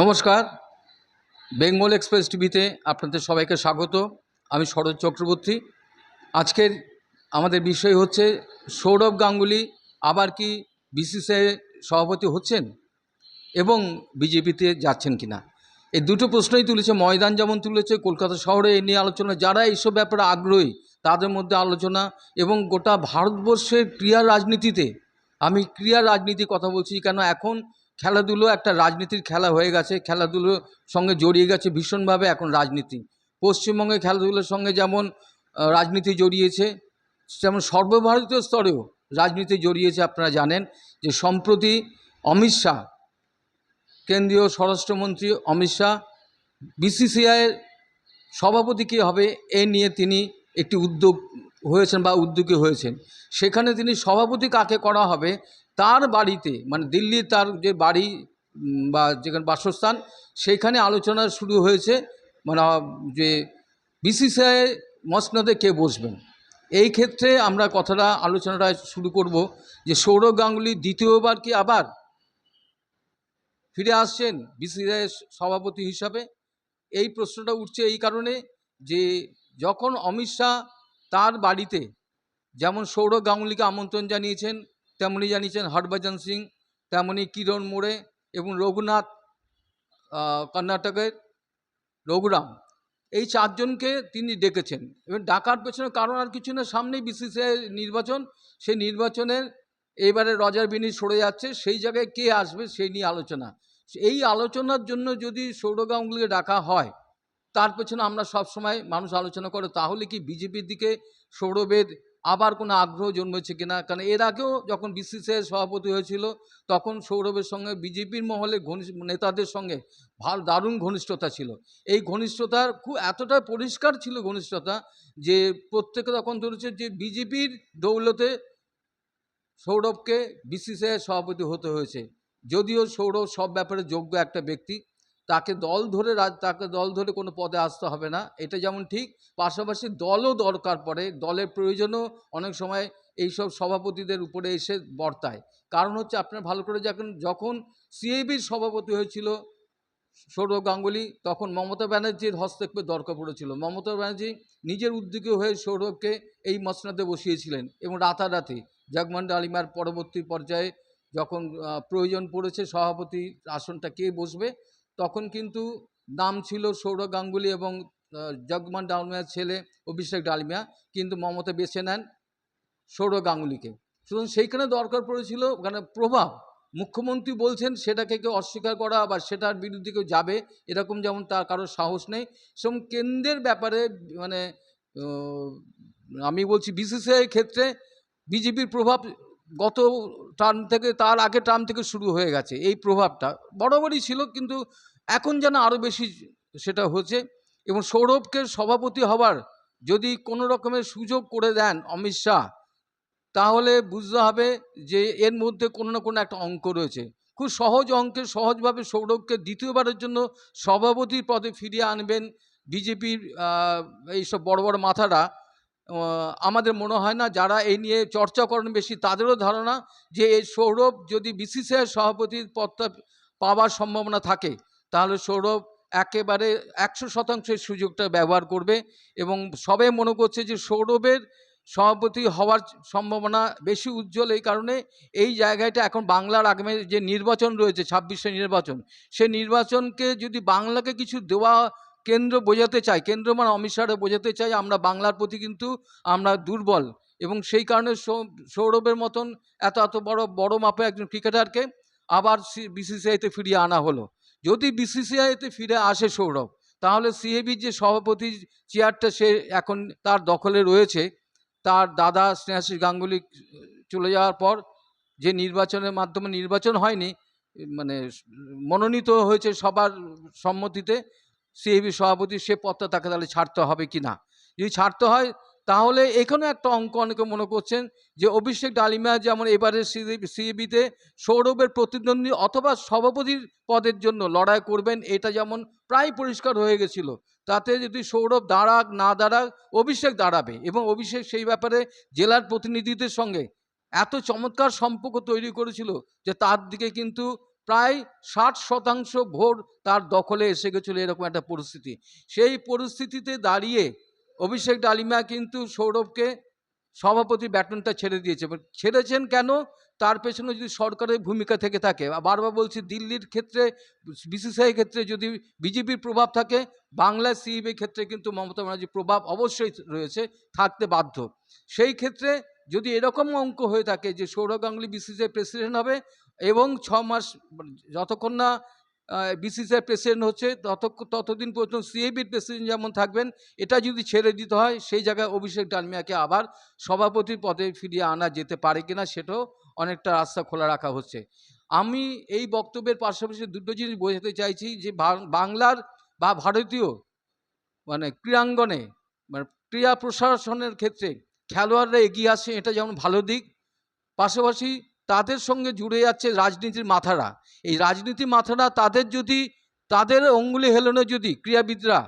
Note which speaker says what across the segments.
Speaker 1: নমস্কার। বেঙ্গল এক্সপ্রেস টিভিতে আপনাদের সবাইকে স্বাগত। আমি শরৎ চক্রবর্তী। আজকের আমাদের বিষয় হচ্ছে, সৌরভ গাঙ্গুলি আবার কি বিসিসিআই সভাপতি হচ্ছেন এবং বিজেপিতে যাচ্ছেন কিনা? এই দুটো প্রশ্নই তুলেছে, ময়দান যেমন তুলেছে, কলকাতা শহরে এ নিয়ে আলোচনা, যারা এইসব ব্যাপারে আগ্রহী তাদের মধ্যে আলোচনা এবং গোটা ভারতবর্ষের ক্রিয়া রাজনীতিতে, আমি ক্রিয়া রাজনীতি কথা বলছি কেন এখন খেলাধুলো একটা রাজনীতির খেলা হয়ে গেছে। খেলাধুলোর সঙ্গে জড়িয়ে গেছে ভীষণভাবে এখন রাজনীতি। পশ্চিমবঙ্গে খেলাধুলোর সঙ্গে যেমন রাজনীতি জড়িয়েছে, যেমন সর্বভারতীয় স্তরেও রাজনীতি জড়িয়েছে আপনারা জানেন যে সম্প্রতি অমিত শাহ, কেন্দ্রীয় স্বরাষ্ট্রমন্ত্রী অমিত শাহ বিসিসিআইয়ের সভাপতি কী হবে এ নিয়ে তিনি একটি উদ্যোগ হয়েছেন বা উদ্যোগী হয়েছেন। সেখানে তিনি সভাপতি কাকে করা হবে তার বাড়িতে মানে দিল্লির তার যে বাড়ি বা যেখানে বাসস্থান, সেইখানে আলোচনা শুরু হয়েছে মানে যে বিসিসিআই মসনদে কে বসবেন। এই ক্ষেত্রে আমরা কথাটা, আলোচনাটা শুরু করব যে সৌরভ গাঙ্গুলি দ্বিতীয়বার কি আবার ফিরে আসছেন বিসিসিআই সভাপতি হিসাবে? এই প্রশ্নটা উঠছে এই কারণে যে যখন অমিত শাহ তার বাড়িতে, যেমন সৌরভ গাঙ্গুলিকে আমন্ত্রণ জানিয়েছেন তেমনি জানিয়েছেন হরভজন সিং তেমনি কিরণ মোড়ে এবং রঘুনাথ কর্ণাটকের রঘুরাম। এই চারজনকে তিনি ডেকেছেন। এবং ডাকার পেছনে কারণ আর কিছু না, সামনেই বিসিসিআই নির্বাচন। সেই নির্বাচনের এইবারে রজার বিনি সরে যাচ্ছে। সেই জায়গায় কে আসবে সেই নিয়ে আলোচনা। এই আলোচনার জন্য যদি সৌরভ গাঙ্গুলিকে ডাকা হয়, তার পেছনে আমরা সব সময় মানুষ আলোচনা করে, তাহলে কি বিজেপির দিকে সৌরভের আবার কোনো আগ্রহ জন্মেছে কিনা? কারণ এর আগেও যখন বিসিসিআই সভাপতি হয়েছিল, তখন সৌরভের সঙ্গে বিজেপির মহলে ঘনিষ্ঠ নেতাদের সঙ্গে ভালো দারুণ ঘনিষ্ঠতা ছিল। এই ঘনিষ্ঠতার খুব এতটা পরিষ্কার ছিল ঘনিষ্ঠতা যে প্রত্যেকে তখন ধরেছে যে বিজেপির দৌলতে সৌরভকে বিসিসিআই সভাপতি হতে হয়েছে। যদিও সৌরভ সব ব্যাপারে যোগ্য একটা ব্যক্তি তাকে দল ধরে তাকে দল ধরে কোনো পদে আসতে হবে না। এটা যেমন ঠিক, পাশাপাশি দলও দরকার পড়ে, দলের প্রয়োজনও অনেক সময় এইসব সভাপতিদের উপরে এসে বর্তায়। কারণ হচ্ছে আপনারা ভালো করে যখন যখন সিএবির সভাপতি হয়েছিল সৌরভ গাঙ্গুলি, তখন মমতা ব্যানার্জির হস্তক্ষেপের দরকার পড়েছিল। মমতা ব্যানার্জি নিজের উদ্যোগে হয়ে সৌরভকে এই মসনাদে বসিয়েছিলেন এবং রাতারাতি জগমন্ড আলিমার পরবর্তী পর্যায়ে যখন প্রয়োজন পড়েছে সভাপতি আসনটা কে বসবে তখন কিন্তু নাম ছিল সৌরভ গাঙ্গুলি এবং জগমান ডালমিয়ার ছেলে অভিষেক ডালমিয়া। কিন্তু মমতা বেছে নেন সৌরভ গাঙ্গুলিকে। সুতরাং সেইখানে দরকার পড়েছিল ওখানে প্রভাব। মুখ্যমন্ত্রী বলছেন সেটাকে কেউ অস্বীকার করা বা সেটার বিরুদ্ধে কেউ যাবে, এরকম যেমন তার কারোর সাহস নেই। সেরকম কেন্দ্রের ব্যাপারে মানে আমি বলছি বিসিসিআই ক্ষেত্রে বিজেপির প্রভাব গত টার্ম থেকে, তার আগে টার্ম থেকে শুরু হয়ে গেছে, এই প্রভাবটা। বরাবরই ছিল, কিন্তু এখন যেন আরও বেশি সেটা হচ্ছে এবং সৌরভকে সভাপতি হবার যদি কোনো রকমের সুযোগ করে দেন অমিত শাহ, তাহলে বুঝতে হবে যে এর মধ্যে কোনো না কোনো একটা অঙ্ক রয়েছে। খুব সহজ অঙ্কে সহজভাবে সৌরভকে দ্বিতীয়বারের জন্য সভাপতির পদে ফিরিয়ে আনবেন বিজেপির এইসব বড় বড় মাথারা। আমাদের মনে হয় না, যারা এই নিয়ে চর্চা করেন বেশি, তাদেরও ধারণা যে এই সৌরভ যদি বিসিসিআই সভাপতির পদটা পাওয়ার সম্ভাবনা থাকে, তাহলে সৌরভ একেবারে একশো শতাংশ এই সুযোগটা ব্যবহার করবে এবং সবাই মনে করছে যে সৌরভের সভাপতি হওয়ার সম্ভাবনা বেশি উজ্জ্বল এই কারণে এই জায়গাটা এখন বাংলার আগামী যে নির্বাচন রয়েছে, ছাব্বিশে নির্বাচন সেই নির্বাচনকে যদি বাংলাকে কিছু দেওয়া কেন্দ্র বোঝাতে চায় কেন্দ্র মানে অমিত শাহরে বোঝাতে চাই আমরা বাংলার প্রতি কিন্তু আমরা দুর্বল এবং সেই কারণে সৌরভের মতন এত এত বড় বড় মাপে একজন ক্রিকেটারকে আবার বিসিসিআইতে ফিরিয়ে আনা হলো। যদি বিসিসিআইতে ফিরে আসে সৌরভ, তাহলে সিএবির যে সভাপতি চেয়ারটা সে এখন তার দখলে রয়েছে, তার দাদা স্নেহাশিস গাঙ্গুলি চলে যাওয়ার পর যে নির্বাচনের মাধ্যমে নির্বাচন হয়নি মানে মনোনীত হয়েছে সবার সম্মতিতে সিএবি সভাপতি সে পদটা তাকে তাহলে ছাড়তে হবে কি না? যদি ছাড়তে হয়, তাহলে এখানে একটা অঙ্ক অনেকে মনে করছেন যে অভিষেক ডালিমিয়া যেমন এবারে সিএবিতে সৌরভের প্রতিদ্বন্দ্বী অথবা সভাপতির পদের জন্য লড়াই করবেন, এটা যেমন প্রায় পরিষ্কার হয়ে গেছিল। তাতে যদি সৌরভ দাঁড়াক, না দাঁড়াক, অভিষেক দাঁড়াবে এবং অভিষেক সেই ব্যাপারে জেলার প্রতিনিধিদের সঙ্গে এত চমৎকার সম্পর্ক তৈরি করেছিল যে তার দিকে কিন্তু প্রায় ষাট শতাংশ ভোট তার দখলে এসে গেছিল এরকম একটা পরিস্থিতি। সেই পরিস্থিতিতে দাঁড়িয়ে অভিষেক ডালিমা কিন্তু সৌরভকে সভাপতি ব্যাটনটা ছেড়ে দিয়েছে। ছেড়েছেন কেন? তার পেছনে যদি সরকারের ভূমিকা থেকে থাকে। বারবার বলছি, দিল্লির ক্ষেত্রে, বিসিসিআই ক্ষেত্রে যদি বিজেপির প্রভাব থাকে বাংলা সিইবির ক্ষেত্রে কিন্তু মমতা ব্যানার্জির প্রভাব অবশ্যই রয়েছে, থাকতে বাধ্য। সেই ক্ষেত্রে যদি এরকম অঙ্ক হয়ে থাকে যে সৌরভ গাঙ্গুলি বিসিসিআই প্রেসিডেন্ট হবে এবং ছ মাস যতক্ষণ না বিসিসিআই প্রেসিডেন্ট হচ্ছে তত ততদিন পর্যন্ত সিএবির প্রেসিডেন্ট যেমন থাকবেন, এটা যদি ছেড়ে দিতে হয়, সেই জায়গায় অভিষেক ডালমিয়াকে আবার সভাপতির পদে ফিরিয়ে আনা যেতে পারে কিনা সেটাও অনেকটা রাস্তা খোলা রাখা হচ্ছে। আমি এই বক্তব্যের পাশাপাশি দুটো জিনিস বোঝাতে চাইছি যে বাংলার বা ভারতীয় মানে ক্রীড়াঙ্গনে মানে ক্রীড়া প্রশাসনের ক্ষেত্রে খেলোয়াড়রা এগিয়ে আসছে এটা যেমন ভালো দিক। পাশাপাশি তাদের সঙ্গে জুড়ে যাচ্ছে রাজনীতির মাথারা। এই রাজনীতি মাথারা তাদের যদি, তাদের অঙ্গুলি হেলনে যদি ক্রীড়াবিদরা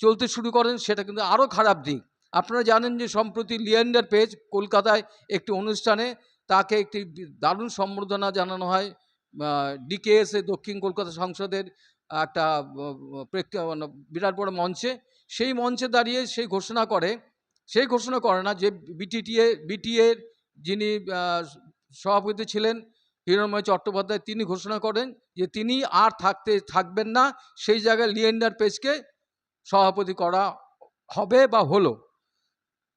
Speaker 1: চলতে শুরু করেন, সেটা কিন্তু আরও খারাপ দিক। আপনারা জানেন যে সম্প্রতি লিয়েন্ডার পেজ কলকাতায় একটি অনুষ্ঠানে তাকে একটি দারুণ সম্বর্ধনা জানানো হয়। ডিকেএস এ দক্ষিণ কলকাতা সংসদের একটা মানে বিরাট বড় মঞ্চে। সেই মঞ্চে দাঁড়িয়ে সেই ঘোষণা করে সেই ঘোষণা করে না যে বিটিটিএ বিটিএর যিনি সভাপতি ছিলেন, হিরণময় চট্টোপাধ্যায়, তিনি ঘোষণা করেন যে তিনি আর থাকতে, থাকবেন না, সেই জায়গায় লিয়েন্ডার পেজকে সভাপতি করা হবে বা হলো।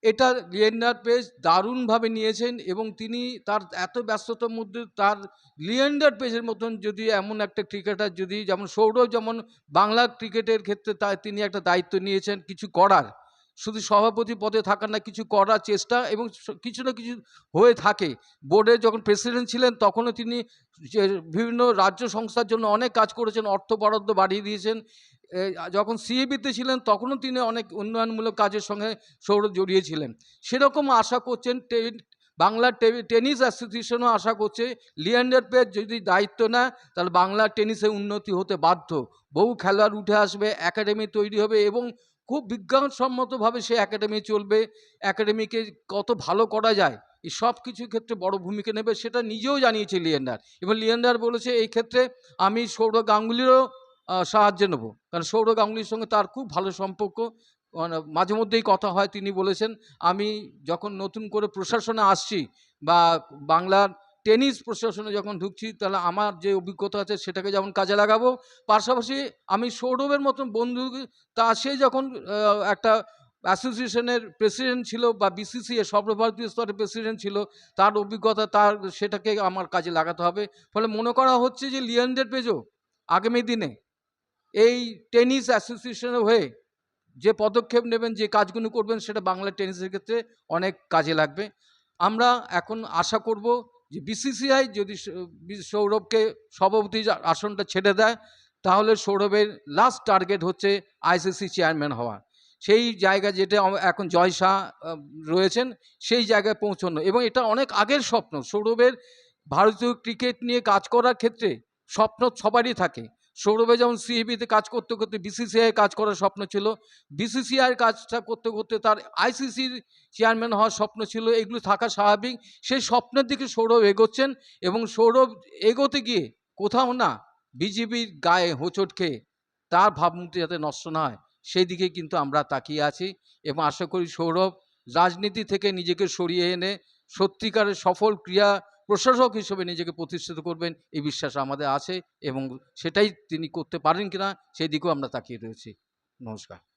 Speaker 1: এটা লিয়েন্ডার পেজ দারুণভাবে নিয়েছেন এবং তিনি তার এত ব্যস্ততার মধ্যে তার লিয়েন্ডার পেজের মতন যদি এমন একটা ক্রিকেটার যদি, যেমন সৌরভ, যেমন বাংলা ক্রিকেটের ক্ষেত্রে তিনি একটা দায়িত্ব নিয়েছেন কিছু করার। শুধু সভাপতি পদে থাকার না, কিছু করার চেষ্টা এবং কিছু না কিছু হয়ে থাকে। বোর্ডে যখন প্রেসিডেন্ট ছিলেন, তখনও তিনি বিভিন্ন রাজ্য সংস্থার জন্য অনেক কাজ করেছেন, অর্থ বরাদ্দ বাড়িয়ে দিয়েছেন। যখন সিএবিতে ছিলেন, তখনও তিনি অনেক উন্নয়নমূলক কাজের সঙ্গে সৌরভ জড়িয়েছিলেন। সেরকম আশা করছেন বাংলা টেনিস অ্যাসোসিয়েশনও আশা করছে, লিয়েন্ডার পেজ যদি দায়িত্ব নেয়, তাহলে বাংলা টেনিসে উন্নতি হতে বাধ্য। বহু খেলোয়াড় উঠে আসবে, একাডেমি তৈরি হবে এবং খুব বিজ্ঞানসম্মতভাবে সে একাডেমি চলবে একাডেমিকে কত ভালো করা যায়, এই সব কিছু ক্ষেত্রে বড় ভূমিকা নেবে, সেটা নিজেও জানিয়েছে লিয়েন্ডার। এবং লিয়েন্ডার বলেছে, এই ক্ষেত্রে আমি সৌরভ গাঙ্গুলিরও সাহায্য নেব। কারণ সৌরভ গাঙ্গুলির সঙ্গে তার খুব ভালো সম্পর্ক মানে মাঝে মধ্যেই কথা হয়, তিনি বলেছেন, আমি যখন নতুন করে প্রশাসনে আসছি বা বাংলার টেনিস প্রশাসনে যখন ঢুকছি, তাহলে আমার যে অভিজ্ঞতা আছে, সেটাকে যেমন কাজে লাগাবো। পাশাপাশি আমি সৌরভের মতন বন্ধু, তা সে যখন একটা অ্যাসোসিয়েশনের প্রেসিডেন্ট ছিল বা বিসিসি বিসিসিএ সর্বভারতীয় স্তরের প্রেসিডেন্ট ছিল, তার অভিজ্ঞতা, তার সেটাকে আমার কাজে লাগাতে হবে। ফলে মনে করা হচ্ছে যে লিয়েন্ডার পেজও আগামী দিনে এই টেনিস অ্যাসোসিয়েশনের হয়ে যে পদক্ষেপ নেবেন, যে কাজগুলো করবেন, সেটা বাংলা টেনিসের ক্ষেত্রে অনেক কাজে লাগবে। আমরা এখন আশা করব যে বিসিসিআই যদি সৌরভকে সভাপতি আসনটা ছেড়ে দেয়, তাহলে সৌরভের লাস্ট টার্গেট হচ্ছে আইসিসি চেয়ারম্যান হওয়া সেই জায়গা যেটা এখন জয় শাহ রয়েছেন, সেই জায়গায় পৌঁছানো। এবং এটা অনেক আগের স্বপ্ন। সৌরভের ভারতীয় ক্রিকেট নিয়ে কাজ করার ক্ষেত্রে স্বপ্ন সবারই থাকে। সৌরভে যেমন সিএবিতে কাজ করতে করতে বিসিসিআই কাজ করার স্বপ্ন ছিল বিসিসিআইয়ের কাজটা করতে করতে তার আইসিসির চেয়ারম্যান হওয়ার স্বপ্ন ছিল, এগুলো থাকা স্বাভাবিক। সেই স্বপ্নের দিকে সৌরভ এগোচ্ছেন এবং সৌরভ এগোতে গিয়ে কোথাও না বিজেপির গায়ে হোঁচট খেয়ে তার ভাবমূর্তি যাতে নষ্ট না হয়, সেই দিকে কিন্তু আমরা তাকিয়ে আছি এবং আশা করি সৌরভ রাজনীতি থেকে নিজেকে সরিয়ে এনে সত্যিকারের সফল ক্রিয়া প্রশাসক হিসেবে নিজেকে প্রতিষ্ঠিত করবেন, এই বিশ্বাস আমাদের আছে এবং সেটাই তিনি করতে পারেন কিনা, সেই দিকেও আমরা তাকিয়ে রয়েছি। নমস্কার।